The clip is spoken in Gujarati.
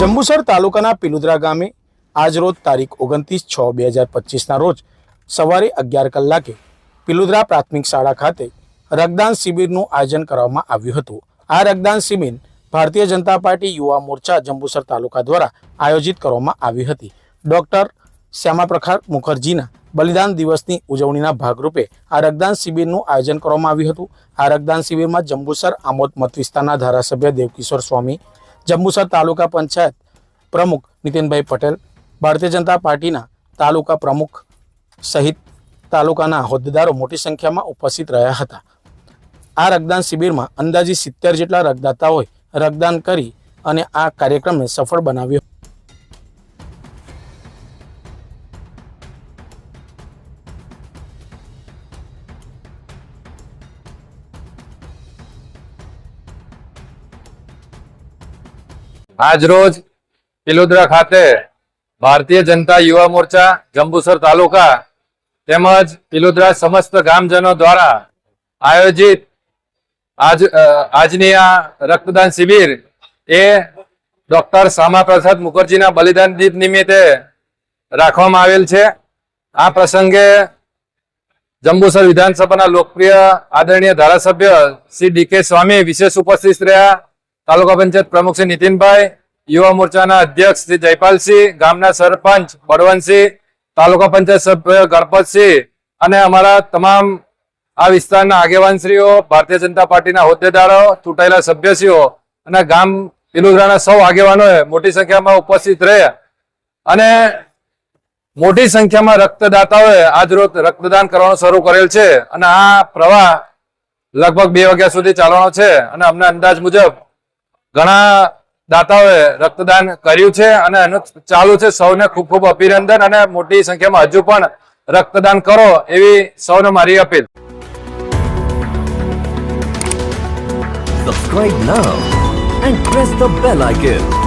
જંબુસર તાલુકાના પિલુદ્રા ગામે આજરોજ તારીખ ઓગણત્રીસ છ બે હજાર પચીસના રોજ સવારે અગિયાર કલાકે પિલુદરા પ્રાથમિક શાળા ખાતે રક્તદાન શિબિરનું આયોજન કરવામાં આવ્યું હતું. આ રક્તદાન શિબિર ભારતીય જનતા પાર્ટી યુવા મોરચા જંબુસર તાલુકા દ્વારા આયોજિત કરવામાં આવી હતી. ડોક્ટર શ્યામાપ્રખાર મુખર્જીના બલિદાન દિવસની ઉજવણીના ભાગરૂપે આ રક્તદાન શિબિરનું આયોજન કરવામાં આવ્યું હતું. આ રક્તદાન શિબિરમાં જંબુસર આમોદ મત વિસ્તારના ધારાસભ્ય દેવકિશોર સ્વામી જંબુસર તાલુકા પંચાયત પ્રમુખ નીતિનભાઈ પટેલ, ભારતીય જનતા પાર્ટીના તાલુકા પ્રમુખ સહિત તાલુકાના હોદ્દેદારો મોટી સંખ્યામાં ઉપસ્થિત રહ્યા હતા. આ રક્તદાન શિબિરમાં અંદાજે સિત્તેર જેટલા રક્તદાતાઓએ રક્તદાન કરી અને આ કાર્યક્રમને સફળ બનાવ્યો. આજ રોજ પિલોદરા ખાતે ભારતીય જનતા યુવા મોરચા જંબુસર તાલુકા તેમજ પિલોદરા સમસ્ત ગામજનો દ્વારા આયોજિત આજ આજની આ રક્તદાન શિબિર એ ડોક્ટર શ્યામાપ્રસાદ મુખર્જીના બલિદાન દિન નિમિત્તે રાખવામાં આવેલ છે. આ પ્રસંગે જંબુસર વિધાનસભાના લોકપ્રિય આદરણીય ધારાસભ્ય શ્રી ડીકે સ્વામી વિશેષ ઉપસ્થિત રહ્યા. તાલુકા પંચાયત પ્રમુખ શ્રી નીતિનભાઈ, યુવા મોરચાના અધ્યક્ષ શ્રી જયપાલસિંહ, ગામના સરપંચ બળવંતસિંહ, તાલુકા પંચાયત સભ્ય ગણપતસિંહ અને અમારા તમામ આ વિસ્તારના આગેવાનશ્રીઓ, ભારતીય જનતા પાર્ટીના હોદ્દેદારો, ચૂંટાયેલા સભ્યશ્રીઓ અને ગામ પિલુદરાના સૌ આગેવાનોએ મોટી સંખ્યામાં ઉપસ્થિત રહ્યા અને મોટી સંખ્યામાં રક્તદાતાઓએ આજ રોજ રક્તદાન કરવાનું શરૂ કરેલ છે અને આ પ્રવાહ લગભગ બે વાગ્યા સુધી ચાલવાનો છે અને અમને અંદાજ મુજબ ઘણા દાતાઓએ રક્તદાન કર્યું છે અને એનું ચાલુ છે સૌને ખૂબ ખૂબ અભિનંદન અને મોટી સંખ્યામાં હજુ પણ રક્તદાન કરો એવી સૌને મારી appeal subscribe now and press the bell icon.